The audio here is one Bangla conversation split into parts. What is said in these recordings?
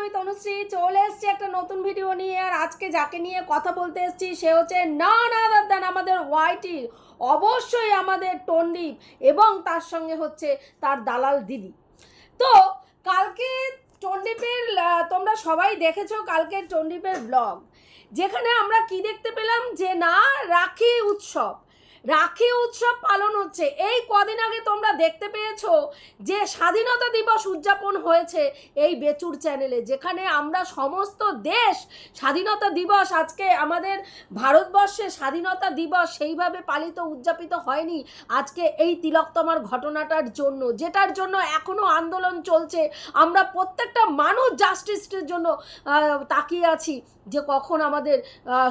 আমি তনুশ্রী চলে এসেছি একটা নতুন ভিডিও নিয়ে, আর আজকে যাকে নিয়ে কথা বলতে এসেছি, সে হচ্ছে না না দেন আমাদের ওয়াইটি অবশ্যই আমাদের টন্ডিপ এবং তার সঙ্গে হচ্ছে তার দালাল দিদি। তো, কালকে টন্ডিপের তোমরা সবাই দেখেছ কালকের টন্ডিপের ব্লগ যেখানে আমরা কি দেখতে পেলাম? যে না, রাখি উৎসব। রাখি উৎসব পালন হচ্ছে। এই কদিন আগে তোমরা দেখতে পেয়েছ যে স্বাধীনতা দিবস উদযাপন হয়েছে এই বেচুর চ্যানেলে, যেখানে আমরা সমস্ত দেশ স্বাধীনতা দিবস, আজকে আমাদের ভারতবর্ষে স্বাধীনতা দিবস সেইভাবে পালিত, উদযাপিত হয়নি। আজকে এই তিলকতমার ঘটনাটার জন্য, যেটার জন্য এখনও আন্দোলন চলছে, আমরা প্রত্যেকটা মানুষ জাস্টিসের জন্য তাকিয়ে আছি যে কখন আমাদের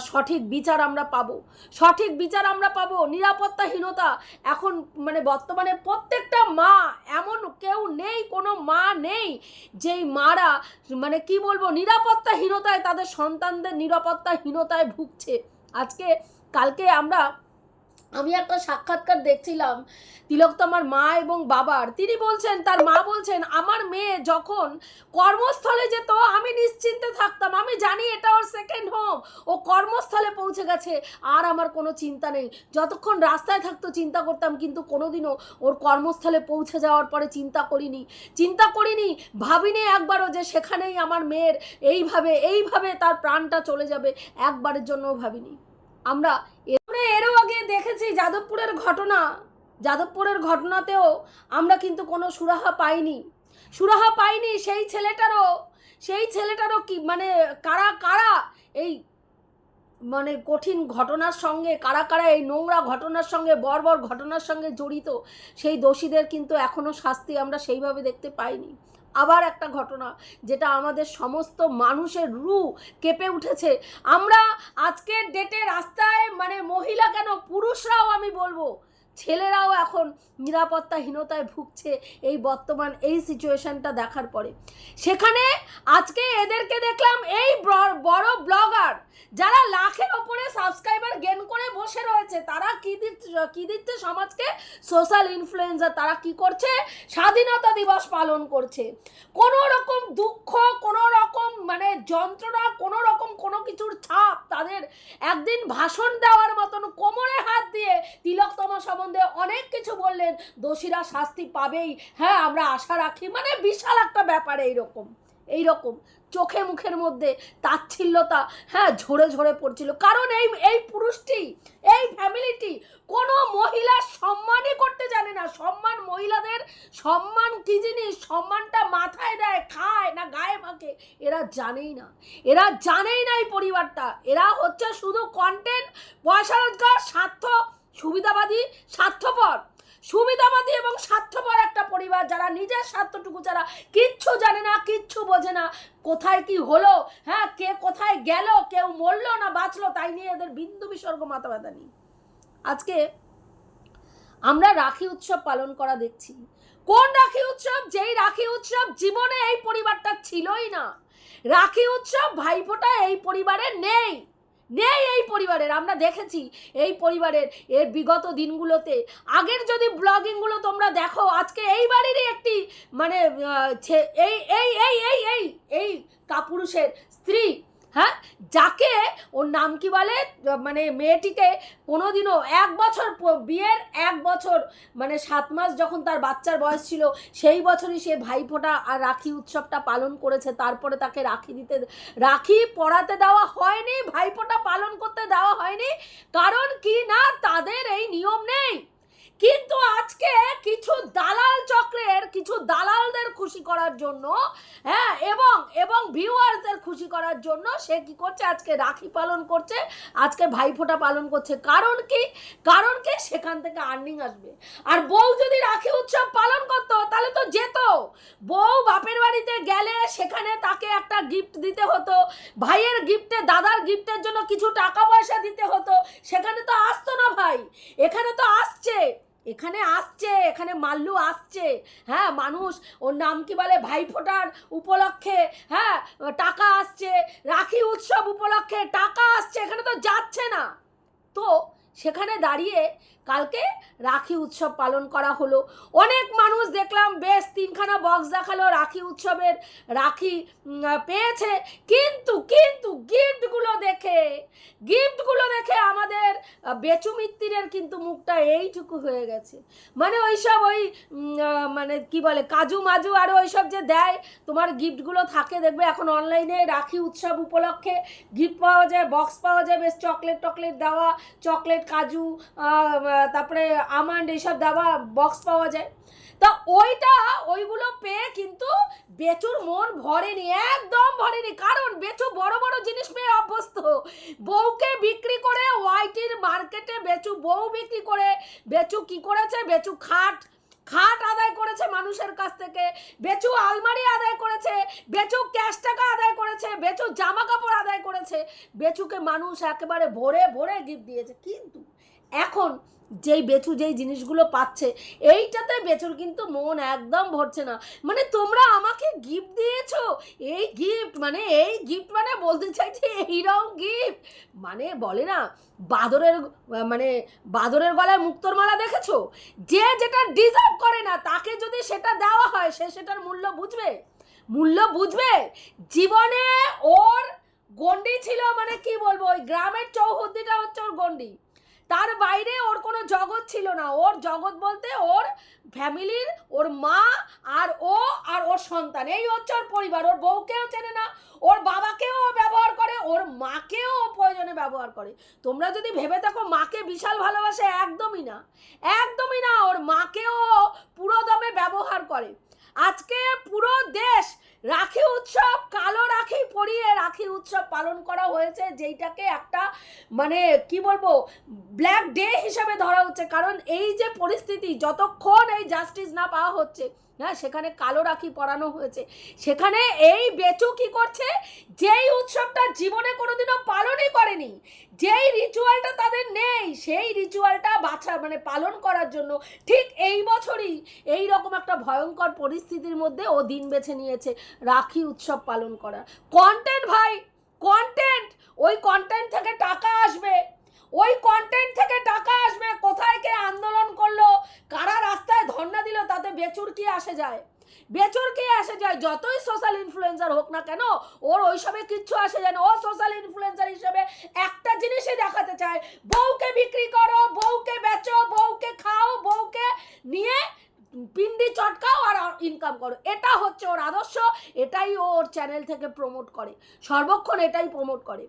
সঠিক বিচার আমরা পাবো। সঠিক বিচার আমরা পাবো নিরাপত্তাহীনতা। এখন মানে বর্তমানে প্রত্যেকটা মা, এমন কেউ নেই, কোনো মা নেই, যেই মারা মানে কি বলব, নিরাপত্তাহীনতায় তাদের সন্তানদের নিরাপত্তাহীনতায় ভুগছে। আজকে, কালকে আমরা, আমি একটা সাক্ষাৎকার দেখছিলাম তিলকতমার মা এবং বাবার। তিনি বলছেন, তার মা বলছেন, আমার মেয়ে যখন কর্মস্থলে যেত আমি আমি জানি এটা ওর সেকেন্ড হোম ও কর্মস্থলে পৌঁছে গেছে। আর আমার কোনো চিন্তা নেই। যতক্ষণ রাস্তায় থাকতো চিন্তা করতাম, কিন্তু কোনোদিনও ওর কর্মস্থলে পৌঁছে যাওয়ার পরে চিন্তা করিনি। চিন্তা করিনি, ভাবিনি একবারও যে সেখানেই আমার মেয়ের এইভাবে এইভাবে তার প্রাণটা চলে যাবে। একবারের জন্যও ভাবিনি। আমরা আমরা এরও আগে দেখেছি যাদবপুরের ঘটনা। যাদবপুরের ঘটনাতেও আমরা কিন্তু কোনো সুরাহা পাইনি। সুরাহা পাইনি সেই ছেলেটারও। সেই ছেলেটারও কি মানে কারা কারা এই মানে কঠিন ঘটনার সঙ্গে, কারা কারা এই নোংরা ঘটনার সঙ্গে, বর্বর ঘটনার সঙ্গে জড়িত, সেই দোষীদের কিন্তু এখনও শাস্তি আমরা সেইভাবে দেখতে পাইনি। আবার একটা ঘটনা, যেটা আমাদের সমস্ত মানুষের রু কেঁপে উঠেছে। আমরা আজকের ডেটে রাস্তায় মানে মহিলা কেন, পুরুষরাও আমি বলব ছেলেরাও এখন নিরাপত্তাহীনতায় ভুগছে এই বর্তমান, এই সিচুয়েশনটা দেখার পরে। সেখানে আজকে এদেরকে দেখলাম এই বড়- ব্লগার যারা লাখের ওপরে সাবস্ক্রাইবার গেন করে বসে রয়েছে, তারা কি দিচ্ছে কি দিচ্ছে সমাজকে? সোশ্যাল ইনফ্লুয়েন্সার তারা কি করছে? স্বাধীনতা দিবস পালন করছে। কোনো রকম দুঃখ কোনো রকম মানে যন্ত্রণা কোনো রকম কোনো কিছুর ছাপ তাদের একদিন ভাষণ দেওয়ার মতন কোমরে হাত দিয়ে তিলকতমা সম্বন্ধে অনেক কিছু বললেন। দোষীরা শাস্তি পাবেই। হ্যাঁ আমরা আশা রাখি। মানে বিশাল একটা ব্যাপার এইরকম। এইরকম। চোখে মুখের মধ্যে তাচ্ছিল্যতা হ্যাঁ ঝরে ঝরে পড়ছিল। কারণ এই এই পুরুষটি, এই ফ্যামিলিটি কোনো মহিলার সম্মানই করতে জানে না। সম্মান মহিলাদের, সম্মান কি জিনিস? সম্মানটা মাথায় দেয়, খায় না গায়ে মাখে এরা জানেই না। এরা জানেই না এই পরিবারটা। এরা হচ্ছে শুধু কন্টেন্ট পয়সা রোজগার, স্বার্থ, সুবিধাবাদী, স্বার্থপর। সুবিধাবাদী এবং স্বার্থপর একটা পরিবার যারা নিজের স্বার্থটুকু ছাড়া কিচ্ছু জানে না, কিচ্ছু বোঝে না। কোথায় কি হলো? হ্যাঁ কে কোথায় গেল? কেউ মরলো না বাঁচলো? তাই নিয়ে এদের বিন্দু বিসর্গ মাথা ব্যথা নেই। আজকে আমরা রাখি উৎসব পালন করা দেখছি। কোন রাখি উৎসব? যেই রাখি উৎসব জীবনে এই পরিবারটা ছিলই না। রাখি উৎসব ভাইফোঁটা এই পরিবারে নেই। নেই এই পরিবারের, আমরা দেখেছি এই পরিবারের এর বিগত দিনগুলোতে। আগের যদি ব্লগিংগুলো তোমরা দেখো, আজকে এই বাড়িরই একটি মানে এই এই এই এই এই এই কাপুরুষের স্ত্রী হ্যাঁ? যাকে ওর নাম কি বলে? মানে মেয়েটিকে কোনোদিনও এক বছর বিয়ের এক বছর মানে সাত মাস যখন তার বাচ্চার বয়স ছিল, সেই বছরই সে ভাইফোঁটা আর রাখি উৎসবটা পালন করেছে। তারপরে তাকে রাখি দিতে, রাখি পড়াতে দেওয়া হয়নি, ভাইফোঁটা পালন করতে দেওয়া হয়নি। কারণ কি না, তাদের এই নিয়ম নেই। কিন্তু আজকে কিছু দালাল চক্রের, কিছু দালালদের খুশি করার জন্য হ্যাঁ এবং এবং ভিউয়ার্সদের খুশি করার জন্য সে কি করছে? আজকে রাখি পালন করছে, আজকে ভাইফোঁটা পালন করছে। কারণ কি? কারণ কি? সেখান থেকে আর্নিং আসবে। আর বউ যদি রাখি উৎসব পালন করতো, তাহলে তো যেত। বউ বাপের বাড়িতে গেলে সেখানে তাকে একটা গিফট দিতে হতো। ভাইয়ের গিফটে দাদার গিফটের জন্য কিছু টাকা পয়সা দিতে হতো। সেখানে তো আসতো না ভাই। এখানে তো আসছে। এখানে আসছে এখানে মাল্লু আসছে। হ্যাঁ মানুষ ওর নাম কি বলে? ভাইফোঁটার উপলক্ষে হ্যাঁ টাকা আসছে। রাখি উৎসব উপলক্ষে টাকা আসছে এখানে তো যাচ্ছে না। তো সেখানে দাঁড়িয়ে কালকে রাখি উৎসব পালন করা হলো। অনেক মানুষ দেখলাম বেশ তিনখানা বক্স দেখাল রাখি উৎসবের রাখি পেয়েছে। কিন্তু কিন্তু গিফটগুলো দেখে গিফটগুলো দেখে আমাদের আহ, মিত্তিরের কিন্তু মুখটা এইটুকু হয়ে গেছে। মানে ওইসব ওই মানে কি বলে, কাজু মাজু আর ওইসব যে দেয়, তোমার গিফটগুলো থাকে দেখবে, এখন অনলাইনে রাখি উৎসব উপলক্ষে গিফট পাওয়া যায় বক্স পাওয়া যায়, বেশ চকলেট টকলেট দেওয়া চকলেট কাজু তারপরে আমান্ড এইসব দেওয়া বক্স পাওয়া যায়। তা ওইটা ওইগুলো পেয়ে কিন্তু বেচুর মন ভরেনি, একদম ভরেনি। কারণ বেচু বড় বড় জিনিস পেয়ে অভ্যস্ত। বউকে বিক্রি করে ওয়াইটির মার্কেটে বেচু বউ বিক্রি করে, বেচু কি করেছে? বেচু খাট খাট আদায় করেছে মানুষের কাছ থেকে, বেচু আলমারি আদায় করেছে, বেচু ক্যাশ টাকা আদায় করেছে, বেচু জামা কাপড় আদায় করেছে, বেচুকে মানুষ একেবারে ভরে ভরে গিফট দিয়েছে। কিন্তু এখন যেই বেচু যেই জিনিসগুলো পাচ্ছে, এইটাতে বেচুর কিন্তু মন একদম ভরছে না। মানে তোমরা আমাকে গিফট দিয়েছ, এই গিফট মানে এই গিফট মানে বলতে চাইছি এইরকম গিফট মানে বলে না, বাদরের মানে বাদরের গলায় মুক্তোর মালা দেখেছ? যে যেটা ডিজার্ভ করে না, তাকে যদি সেটা দেওয়া হয়, সে সেটার মূল্য বুঝবে? মূল্য বুঝবে? জীবনে ওর গন্ডি ছিল মানে কি বলব, ওই গ্রামের চৌহদ্দিটা হচ্ছে ওর গন্ডি তার বাইরে ওর কোনো জগৎ ছিল না। ওর জগৎ বলতে ওর ফ্যামিলির, ওর মা আর ও আর ওর সন্তান। এই হচ্ছে ওর পরিবার। ওর বউকেও চেনে না, ওর বাবাকেও ব্যবহার করে, ওর মাকেও প্রয়োজনে ব্যবহার করে। তোমরা যদি ভেবে থাকো, মাকে বিশাল ভালোবাসে একদমই না। একদমই না, ওর মাকেও পুরো দমে ব্যবহার করে। আজকে পুরো দেশ রাখি উৎসব, কালো রাখি পরিয়ে রাখি উৎসব পালন করা হয়েছে, যেইটাকে একটা মানে কি বলব ব্ল্যাক ডে হিসাবে ধরা হচ্ছে। কারণ এই যে পরিস্থিতি, যতক্ষণ এই জাস্টিস না পাওয়া হচ্ছে হ্যাঁ সেখানে কালো রাখি পরানো হয়েছে। সেখানে এই বেচু কি করছে? যেই উৎসবটা জীবনে কোনোদিনও পালনই করেনি, যেই রিচুয়ালটা তাদের নেই, সেই রিচুয়ালটা বাছা মানে পালন করার জন্য ঠিক এই বছরই এই রকম একটা ভয়ঙ্কর পরিস্থিতির মধ্যে ও দিন বেছে নিয়েছে। রাখি উৎসব পালন করা কন্টেন্ট ভাই কন্টেন্ট ওই কন্টেন্ট থেকে টাকা আসবে। ওই কন্টেন্ট থেকে টাকা আসবে। কোথায় কে আন্দোলন করল? কারা রাস্তায় ধর্ণা দিল? তাতে বেচুর কি আসে যায়? বেচুর কি আসে যায়? যতই সোশ্যাল ইনফ্লুয়েন্সার হোক না কেন, ওর ওইসবে কিচ্ছু আসে যায় না। ও সোশ্যাল ইনফ্লুয়েন্সার হিসেবে একটা জিনিসই দেখাতে চায়। বউকে বিক্রি করো বউকে বেচো বউকে খাও বউকে নিয়ে পিন্ডি চটকাও আর ইনকাম করো। এটা হচ্ছে ওর আদর্শ, এটাই ওর চ্যানেল থেকে প্রমোট করে। সর্বক্ষণ এটাই প্রমোট করে।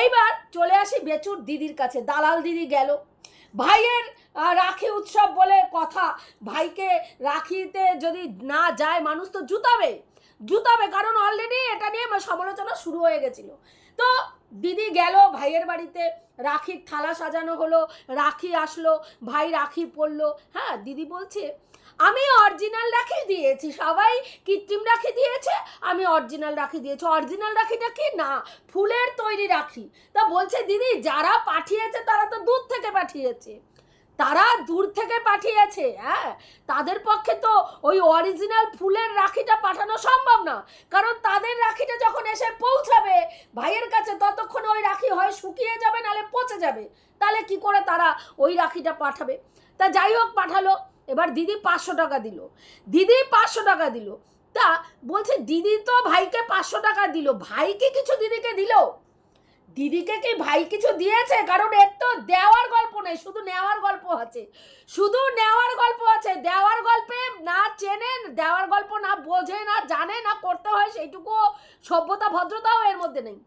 এইবার চলে আসি বেচুর দিদির কাছে। দালাল দিদি গেল। ভাইয়ের রাখি উৎসব বলে কথা। ভাইকে রাখিতে যদি না যায়, মানুষ তো জুতাবে। জুতাবে, কারণ অলরেডি এটা নিয়ে সমালোচনা শুরু হয়ে গেছিল। তো দিদি গেল ভাইয়ের বাড়িতে। রাখির থালা সাজানো হলো। রাখি আসলো। ভাই রাখি পরলো। হ্যাঁ দিদি বলছে আমি অরিজিনাল রাখি দিয়েছি, সবাই কৃত্রিম রাখি দিয়েছে, আমি অরিজিনাল রাখি দিয়েছি। অরিজিনাল রাখিটা কি? না, ফুলের তৈরি রাখি। তা বলছে, দিদি, যারা পাঠিয়েছে তারা তো দূর থেকে পাঠিয়েছে। তারা দূর থেকে পাঠিয়েছে হ্যাঁ? তাদের পক্ষে তো ওই অরিজিনাল ফুলের রাখিটা পাঠানো সম্ভব না। কারণ তাদের রাখিটা যখন এসে পৌঁছাবে, ভাইয়ের কাছে ততক্ষণ ওই রাখি হয় শুকিয়ে যাবে, নালে পচে যাবে। তাহলে কি করে তারা ওই রাখিটা পাঠাবে? তা যাই হোক, পাঠালো। এবার দিদি পাঁচশো টাকা দিল। দিদি পাঁচশো টাকা দিল। তা বলছে, দিদি তো ভাইকে পাঁচশো টাকা দিল। ভাইকে কিছু দিদিকে দিল? দিদিকে কি ভাই কিছু দিয়েছে? কারণ এর তো দেওয়ার গল্প নেই, শুধু নেওয়ার গল্প আছে। শুধু নেওয়ার গল্প আছে। দেওয়ার গল্পে না চেনে দেওয়ার গল্প না বোঝে না জানে না করতে হয় সেইটুকু সভ্যতা, ভদ্রতাও এর মধ্যে নেই।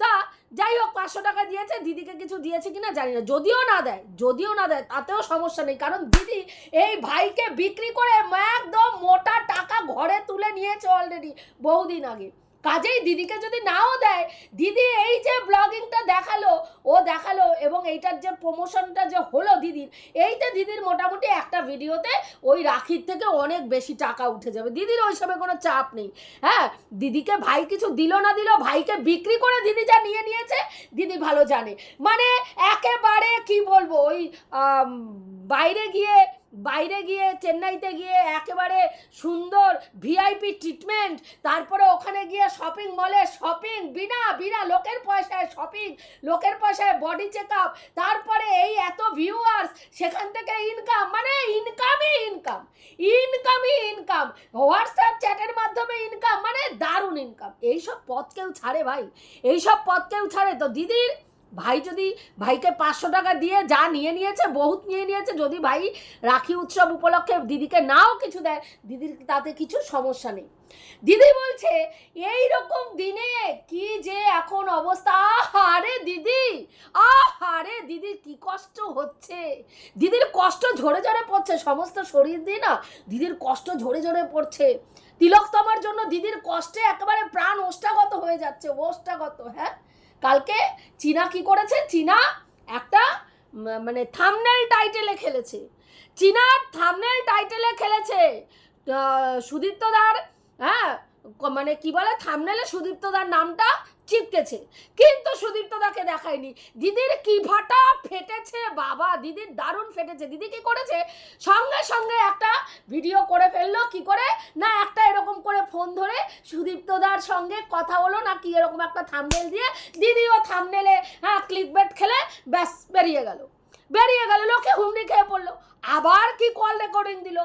তা যাই হোক পাঁচশো টাকা দিয়েছে, দিদিকে কিছু দিয়েছে কিনা জানি না। যদিও না দেয়, যদিও না দেয়, তাতেও সমস্যা নেই। কারণ দিদি এই ভাইকে বিক্রি করে একদম মোটা টাকা ঘরে তুলে নিয়েছে অলরেডি বহুদিন আগে। কাজেই দিদিকে যদি নাও দেয়, দিদি এই যে ব্লগিংটা দেখাল, ও দেখাল এবং এইটার যে প্রমোশনটা যে হলো দিদির এইতে দিদির মোটামুটি একটা ভিডিওতে ওই রাখির থেকে অনেক বেশি টাকা উঠে যাবে। দিদির ওই ওইসবে কোনো চাপ নেই। হ্যাঁ দিদিকে ভাই কিছু দিল না দিল, ভাইকে বিক্রি করে দিদি যা নিয়ে নিয়েছে, দিদি ভালো জানে। মানে একেবারে কি বলব, ওই বাইরে গিয়ে বাইরে গিয়ে, চেন্নাইতে গিয়ে একেবারে সুন্দর ভিআইপি ট্রিটমেন্ট তারপরে ওখানে গিয়ে শপিং মলে শপিং বিনা বিনা লোকের পয়সায় শপিং লোকের পয়সায় বডি চেক আপ তারপরে এই এত ভিউয়ার্স সেখান থেকে ইনকাম মানে ইনকামই ইনকাম ইনকামই ইনকাম হোয়াটসঅ্যাপ চ্যাটের মাধ্যমে ইনকাম মানে দারুণ ইনকাম এইসব পথ কেউ ছাড়ে ভাই, এইসব পথ কেউ ছাড়ে। তো দিদির ভাই যদি ভাইকে পাঁচশো টাকা দিয়ে যা নিয়ে নিয়েছে, বহুত নিয়ে নিয়েছে, যদি ভাই রাখি উৎসব উপলক্ষে দিদিকে নাও কিছু দেয়, দিদির তাতে কিছু সমস্যা নেই। দিদি বলছে এই রকম দিনে কি যে এখন অবস্থা? আহারে দিদি, আহারে দিদির কি কষ্ট হচ্ছে। দিদির কষ্ট ঝরে ঝরে পড়ছে, সমস্ত শরীর দিয়ে না দিদির কষ্ট ঝরে ঝরে পড়ছে। তিলকতমার জন্য দিদির কষ্টে একেবারে প্রাণ ওষ্ঠাগত হয়ে যাচ্ছে, ওষ্ঠাগত হ্যাঁ? কালকে চীনা কি করেছে? চীনা একটা মানে থামনেল টাইটেলে খেলেছে। চীনার থামনেল টাইটেলে খেলেছে। সুদীপ্তদার হ্যাঁ মানে কি বলে? থামনেলে সুদীপ্তদার নামটা চিপকেছে। কিন্তু সুদীপ্তদাকে দেখায়নি। দিদির কি ফাটা ফেটেছে বাবা? দিদির দারুণ ফেটেছে। দিদি কি করেছে? সঙ্গে সঙ্গে একটা ভিডিও করে ফেলল। কি করে? না একটা এরকম করে ফোন ধরে সুদীপ্তদার সঙ্গে কথা হলো না কি এরকম একটা থামনেল দিয়ে দিদিও থামনেলে হ্যাঁ ক্লিক বেট খেলে ব্যাস, বেরিয়ে গেল। বেরিয়ে গেল, লোকে হুমড়ি খেয়ে পড়ল। আবার কি কল রেকর্ডিং দিল?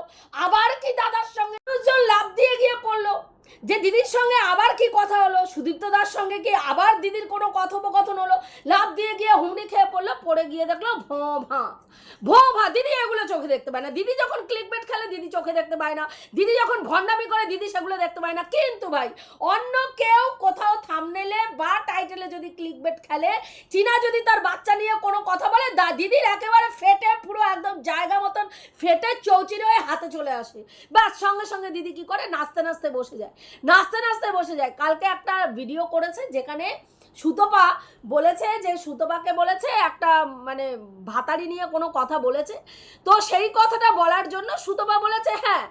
আবার কি দাদার সঙ্গে লাভ দিয়ে গিয়ে পড়ল? যে দিদির সঙ্গে আবার কি কথা হলো? সুদীপ্ত দাস সঙ্গে কি আবার দিদির কোনো কথোপকথন হলো? লাভ দিয়ে গিয়ে হুমড়ি খেয়ে পড়ল, পড়ে গিয়ে দেখল ভ, ভা। ভো ভা দিদি এগুলো চোখে দেখতে পায় না। দিদি যখন ক্লিক বেট খেলে, দিদি চোখে দেখতে পায় না। দিদি যখন ভণ্ডামি করে, দিদি সেগুলো দেখতে পায় না। কিন্তু ভাই, অন্য কেউ কোথাও থামনেলে বা টাইটেলে যদি ক্লিক বেট খেলে, চীনা যদি তার বাচ্চা নিয়ে কোনো কথা বলে, দা, দিদির একেবারে ফেটে, পুরো একদম জায়গা মতন ফেটে চৌচির হয়ে হাতে চলে আসে। ব্যাস, সঙ্গে সঙ্গে দিদি কি করে? নাচতে নাচতে বসে যায়। নাচতে নাচতে বসে যায়। কালকে একটা ভিডিও করেছে যেখানে সুতপা বলেছে যে সুতপাকে বলেছে, একটা মানে ভাতারি নিয়ে কোনো কথা বলেছে। তো সেই কথাটা বলার জন্য সুতপা বলেছে হ্যাঁ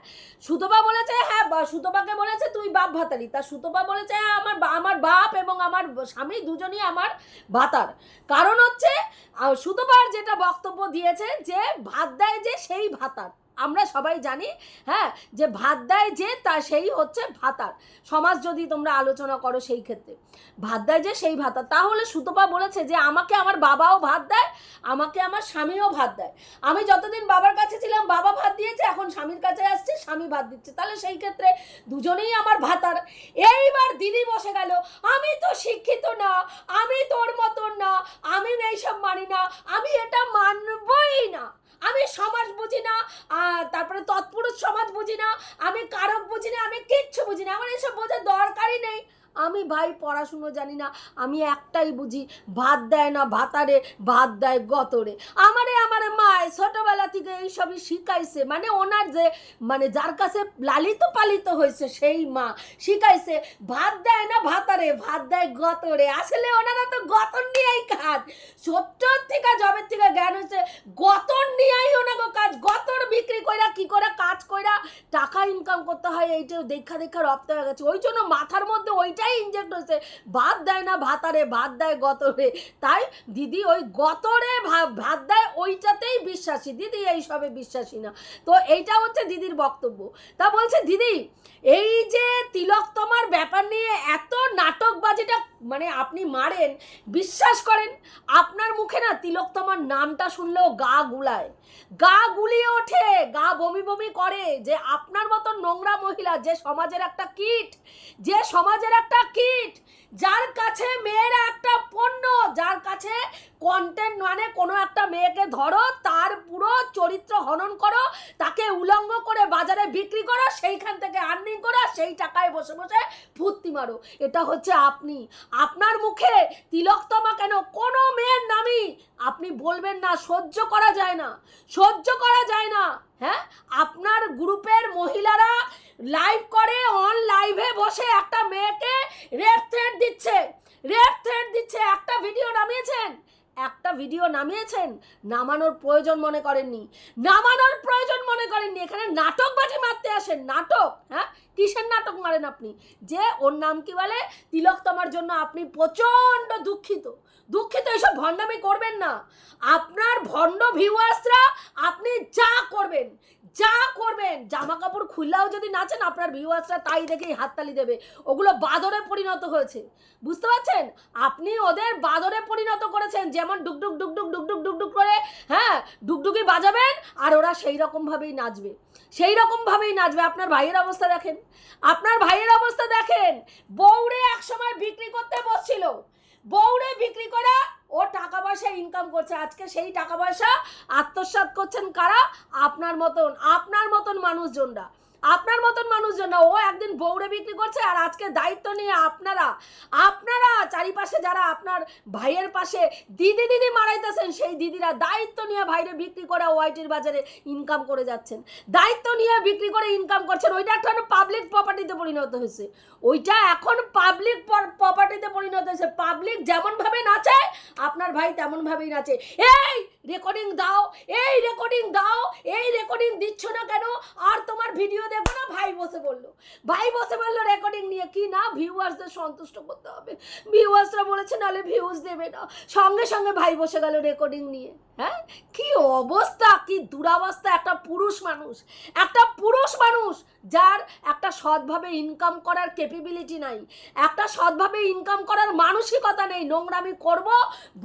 সুতপা বলেছে হ্যাঁ সুতপাকে বলেছে, তুই বাপ ভাতারি তা সুতপা বলেছে হ্যাঁ আমার আমার বাপ এবং আমার স্বামী দুজনই আমার ভাতার কারণ হচ্ছে সুতপার যেটা বক্তব্য দিয়েছে যে, ভাত দেয় যে সেই ভাতার আমরা সবাই জানি হ্যাঁ যে ভাত দেয় যে, তা সেই হচ্ছে ভাতার। সমাজ যদি তোমরা আলোচনা করো সেই ক্ষেত্রে। ভাত দেয় যে, সেই ভাতার। তাহলে সুতপা বলেছে যে, আমাকে আমার বাবাও ভাত দেয়, আমাকে আমার স্বামীও ভাত দেয়। আমি যতদিন বাবার কাছে ছিলাম, বাবা ভাত দিয়েছে, এখন স্বামীর কাছে আসছে, স্বামী ভাত দিচ্ছে। তাহলে সেই ক্ষেত্রে দুজনেই আমার ভাতার। এইবার দিদি বসে গেল, আমি তো শিক্ষিত না, আমি তোর মতন না, আমি এইসব মানি না, আমি এটা মানবই না আমি সমাজ বুঝি না আর তারপরে তৎপুরুষ সমাজ বুঝি না, আমি কারক বুঝি না, আমি কিচ্ছু বুঝি না, আমার এসব বোঝার দরকারই নেই। আমি ভাই পড়াশুনো জানি না, আমি একটাই বুঝি, ভাত দেয় না ভাতারে, ভাত দেয় গতরে। আমারে আমার মায় ছোটবেলা থেকে এইসবই শিখাইছে মানে ওনার যে মানে যার কাছে লালিত পালিত হয়েছে সেই মা, শিখাইছে, ভাত দেয় না ভাতারে, ভাত দেয় গতরে। আসলে ওনারা তো গতর নিয়েই কাজ। সত্তর থেকে জবের থেকে জ্ঞান হয়েছে, গতর নিয়েই ওনাকে কাজ। গতর বিক্রি কইরা, কি করে কাজ কইরা টাকা ইনকাম করতে হয় এইটা দেখা দেখা রপ্ত হয়ে গেছে। ওই জন্য মাথার মধ্যে ওইটাই ইনজেক্ট হয়েছে। ভাত দেয় না ভাতারে ভাত দেয় গতরে। তাই দিদি ওই গতরে ভাত দেয়, ওইটাতেই বিশ্বাসী। দিদি এই সবে বিশ্বাসী না। তো এইটা হচ্ছে দিদির বক্তব্য। তা বলছে, দিদি, এই যে তিলক তোমার ব্যাপার নিয়ে এত নাটকবাজিটা মানে আপনি মারেন, বিশ্বাস করেন, আপনার মুখে না তিলক তোমার নামটা শুনলেও গা গুলায়। গা গুলিয়ে ওঠে, গা বমি বমি করে যে আপনার মতো নোংরা মহিলা, যে সমাজের একটা কিট, যে সমাজের একটা কিট যার কাছে মেয়েরা একটা পণ্য, যার কাছে কন্টেন্ট মানে কোনো একটা মেয়েকে ধরো, তার পুরো চরিত্র হনন করো, তাকে উলঙ্গ করে বাজারে বিক্রি করো, সেইখান থেকে আর্নিং করো সেই টাকায় বসে বসে ফুর্তি মারো। এটা হচ্ছে আপনি। আপনার মুখে তিলকতমা কেন? কোনো মেয়ের নামই আপনি বলবেন না, সহ্য করা যায় না। সহ্য করা যায় না। হ্যাঁ? আপনার গ্রুপের মহিলারা লাইভ করে অন লাইভে বসে একটা মেয়েকে রেপ থ্রেট দিচ্ছে। রেপ থ্রেট দিচ্ছে, একটা ভিডিও নামিয়েছেন। একটা ভিডিও নামিয়েছেন, নামানোর প্রয়োজন মনে করেননি। নামানোর প্রয়োজন মনে করেননি। এখানে নাটকবাজি মারতে আসেন, নাটক হ্যাঁ? কিসের নাটক মারেন আপনি? যে ওর নাম কি বলে? তিলকতমার জন্য আপনি প্রচণ্ড দুঃখিত। দুঃখিত, এসব ভণ্ডামি করবেন না। আপনার ভণ্ড ভিউয়ার্সরা আপনি যা করবেন যা করবেন জামা কাপড় খুললেও যদি নাচেন, আপনার ভিউয়ার্সরা তাই দেখেই হাততালি দেবে। ওগুলো বাদরে পরিণত হয়েছে। বুঝতে পারছেন? আপনি ওদের বাদরে পরিণত করেছেন, যেমন ডুকডুক ডুকডুক ডুকডুক ডুকডুক করে হ্যাঁ ডুকডুকি বাজাবেন, আর ওরা সেই রকমভাবেই নাচবে। সেই রকমভাবেই নাচবে। আপনার ভাইয়ের অবস্থা দেখেন। আপনার ভাইয়ের অবস্থা দেখেন। বউরে একসময় বিক্রি করতে বসছিল। বউরে বিক্রি করে ও টাকা পয়সা ইনকাম করছে। আজকে সেই টাকা পয়সা আত্মসাত করছেন কারা? আপনার মতন আপনার মতন মানুষজনরা। আপনার মতন মানুষজন না, ও একদিন বউরে বিক্রি করছে আর আজকে দায়িত্ব নিয়ে আপনারা আপনারা চারিপাশে যারা আপনার ভাইয়ের পাশে দিদি দিদি মারাইতেছেন, সেই দিদিরা দায়িত্ব নিয়ে ভাইরে বিক্রি করে ওয়াইটির বাজারে ইনকাম করে যাচ্ছেন। দায়িত্ব নিয়ে বিক্রি করে ইনকাম করছেন, ওইটা একটা পাবলিক প্রপার্টিতে পরিণত হয়েছে। ওইটা এখন পাবলিক প্রপার্টিতে পরিণত হয়েছে। পাবলিক যেমনভাবে নাচে, আপনার ভাই তেমনভাবেই নাচে। এই রেকর্ডিং দাও, এই রেকর্ডিং দাও, এই রেকর্ডিং দিচ্ছ না কেন? আর তোমার ভিডিও দেখব না, ভাই বসে বলল। ভাই বসে বলল রেকর্ডিং নিয়ে কি না? ভিউয়ার্সদের সন্তুষ্ট করতে হবে। ভিউয়ার্সরা বলেছে নাহলে ভিউজ দেবে না। সঙ্গে সঙ্গে ভাই বসে গেল রেকর্ডিং নিয়ে। হ্যাঁ? কি অবস্থা, কি দুরাবস্থা, একটা পুরুষ মানুষ। একটা পুরুষ মানুষ যার একটা সৎভাবে ইনকাম করার ক্যাপেবিলিটি নাই। একটা সৎভাবে ইনকাম করার মানসিকতা নেই। নোংরামি করব,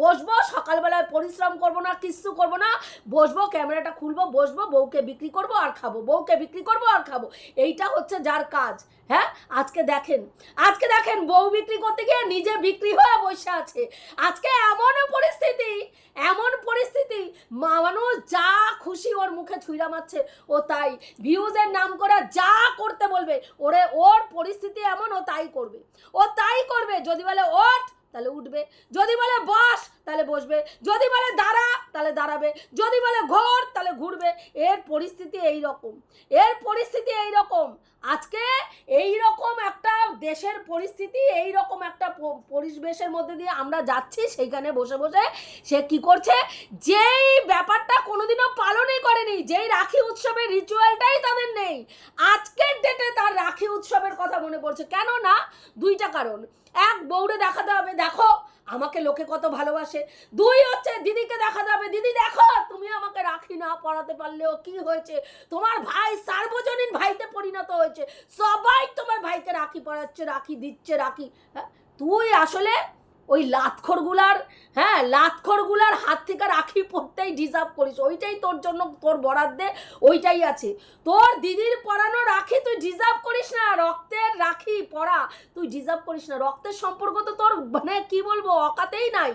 বসবো, সকালবেলায় পরিশ্রম করব না কিচ্ছু করব না। বসবো, ক্যামেরাটা খুলবো, বসবো, বউকে বিক্রি করব আর খাব, বউকে বিক্রি করব আর খাব। এইটা হচ্ছে যার কাজ হ্যাঁ? আজকে দেখেন আজকে দেখেন বউ বিক্রি করতে গিয়ে নিজে বিক্রি হয়ে বসে আছে। আজকে এমন পরিস্থিতি এমন পরিস্থিতি মানুষ যা খুশি ওর মুখে ছুঁড়া মারছে, ও তাই। ভিউজের নাম করে যা করতে বলবে, ওরে ওর পরিস্থিতি এমন ও তাই করবে। ও তাই করবে, যদি বলে, ওঠ তাহলে উঠবে। যদি বলে বস, তাহলে বসবে। যদি বলে দাঁড়া, তাহলে দাঁড়াবে। যদি বলে ঘোর, তাহলে ঘুরবে। এর পরিস্থিতি এই রকম এর পরিস্থিতি এই রকম আজকে এই রকম একটা দেশের পরিস্থিতি এই রকম একটা পরিবেশের মধ্যে দিয়ে আমরা যাচ্ছি, সেইখানে বসে বসে সে কি করছে? যেই ব্যাপারটা কোনোদিনও পালনই করেনি, যেই রাখি উৎসবের রিচুয়ালটাই তাদের নেই। আজকের ডেটে তার রাখি উৎসবের কথা মনে পড়ছে। কেন না দুইটা কারণ। এক, বউরে দেখাতে হবে দেখো, আমাকে লোকে কত ভালোবাসে। দুই হচ্ছে, দিদিকে দেখা যাবে। দিদি, দেখো, তুমি আমাকে রাখি না পড়াতে পারলেও কি হয়েছে? তোমার ভাই সার্বজনীন ভাইতে পরিণত হয়েছে। সবাই তোমার ভাইকে রাখি পড়াচ্ছে, রাখি দিচ্ছে, রাখি। হ্যাঁ? তুই আসলে ওই লাতখরগুলার হ্যাঁ লাতখরগুলার হাত থেকে রাখি পড়তেই ডিজার্ভ করিস। ওইটাই তোর জন্য তোর বরাদ্দে ওইটাই আছে। তোর দিদির পরানো রাখি তুই ডিজার্ভ করিস না, রক্তের রাখি পরা। তুই ডিজার্ভ করিস না, রক্তের সম্পর্ক তো তোর মানে কি বলব, অকাতেই নাই।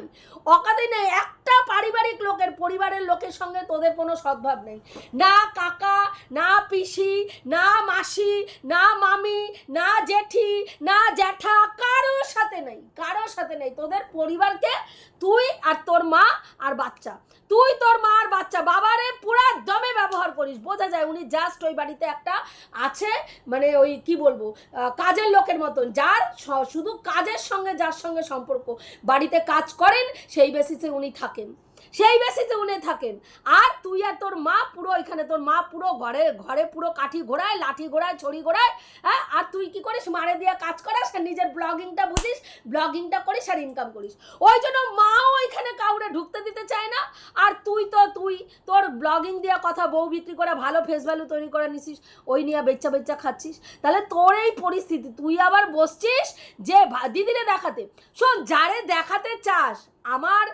অকাতেই নেই, একটা পারিবারিক লোকের, পরিবারের লোকের সঙ্গে তোদের কোনো সদ্ভাব নেই। না কাকা, না পিসি, না মাসি, না মামি, না জেঠি, না জ্যাঠা, কারোর সাথে নেই, কারোর সাথে নেই। তোদের পরিবারকে তুই আর তোর মা আর বাচ্চা। তুই, তোর মা আর বাচ্চা। বাবারে পুরা দমে ব্যবহার করিস। বোঝা যায় উনি জাস্ট ওই বাড়িতে একটা আছে মানে ওই কি বলব কাজের লোকের মতন। যার শুধু কাজের সঙ্গে, যার সঙ্গে সম্পর্ক। বাড়িতে কাজ করেন, সেই বেসিসে উনি থাকেন। সেই বেসিসে উনি থাকেন। আর তুই আর তোর মা পুরো এখানে, তোর মা পুরো ঘরে ঘরে পুরো কাঠি ঘোড়ায়, লাঠি ঘোড়ায়, ছড়ি ঘোড়ায় হ্যাঁ? আর তুই কি করিস? মারে দিয়ে কাজ করাস আর নিজের ব্লগিংটা বুঝিস ব্লগিংটা করিস আর ইনকাম করিস। ওই জন্য মাও এখানে কাউরে ঢুকতে দিতে চায় না। আর তুই তো, তুই তোর ব্লগিং দেওয়া কথা বউ বিক্রি করে ভালো ফেস ভ্যালু তৈরি করে নিছিস, ওই নিয়ে বেচ্চা বেচ্চা খাচ্ছিস। তাহলে তোর এই পরিস্থিতি, তুই আবার বসছিস যে দিদিরে দেখাতে। শোন, যারে দেখাতে চাস, আমার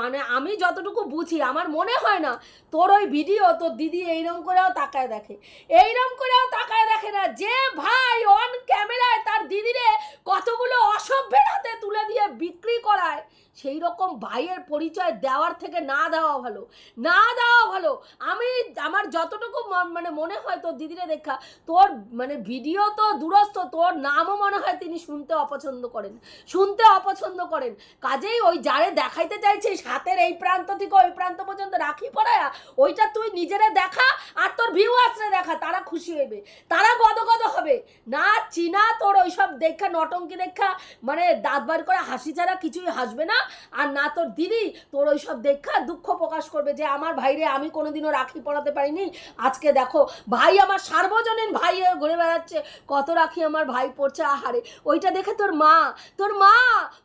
মানে আমি যতটুকু বুঝি, আমার মনে হয় না তোর ওই ভিডিও তোর দিদি এইরকম করেও তাকায় দেখে। এইরকম করেও তাকায় দেখে না যে ভাই অন ক্যামেরায় তার দিদিরে কতগুলো অসভ্যের হাতে তুলে দিয়ে বিক্রি করায়। সেই রকম ভাইয়ের পরিচয় দেওয়ার থেকে না দেওয়া ভালো, না দেওয়া ভালো। আমি আমার যতটুকু মানে মনে হয় তোর দিদিরে দেখা, তোর মানে ভিডিও তো দূরস্থ তোর নামও মনে হয় তিনি শুনতে অপছন্দ করেন, শুনতে অপছন্দ করেন। কাজেই ওই যারে দেখাইতে চাইছিস, হাতের এই প্রান্ত থেকে ওই প্রান্ত পর্যন্ত রাখি পড়ায়া, ওইটা তুই নিজেরে দেখা আর তোর ভিউ আসলে দেখা, তারা খুশি হইবে, তারা গদগদ হবে। না চীনা তোর ওইসব দেখা, নটঙ্কি দেখা মানে দাঁত বার করে হাসি ছাড়া কিছুই হাসবে না। আর না তোর দিদি, তোর ওই সব দেখা দুঃখ প্রকাশ করবে যে আমার ভাইরে আমি কোনোদিনও রাখি পড়াতে পারিনি। আজকে দেখো, ভাই আমার সার্বজনীন ভাই ঘুরে বেড়াচ্ছে। কত রাখি আমার ভাই পড়ছে, আহারে। ওইটা দেখে তোর মা তোর মা,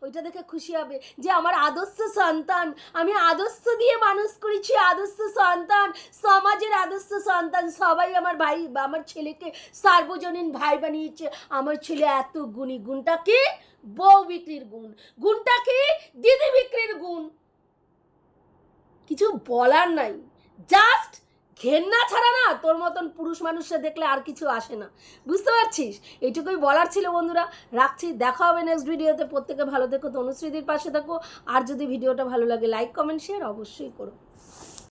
ওইটা দেখে খুশি হবে যে আমার আদর্শ সন্তান। আমি আদর্শ দিয়ে মানুষ করেছি, আদর্শ সন্তান, সমাজের আদর্শ সন্তান। সবাই আমার ভাই, আমার ছেলেকে সার্বজনীন ভাই বানিয়েছে। আমার ছেলে এত গুণী গুণটা কি? বউ বিক্রির গুণ। গুণটা কি? দিদি বিক্রির গুণ। কিছু বলার নাই। জাস্ট ঘেন্না ছাড়া না, তোর মতন পুরুষ মানুষরা দেখলে আর কিছু আসে না। বুঝতে পারছিস? এইটুকুই বলার ছিল বন্ধুরা। রাখছি, দেখা হবে নেক্সট ভিডিওতে প্রত্যেকে ভালো থেকো, তনুশ্রীদির পাশে থাকো। আর যদি ভিডিওটা ভালো লাগে লাইক কমেন্ট শেয়ার অবশ্যই করো।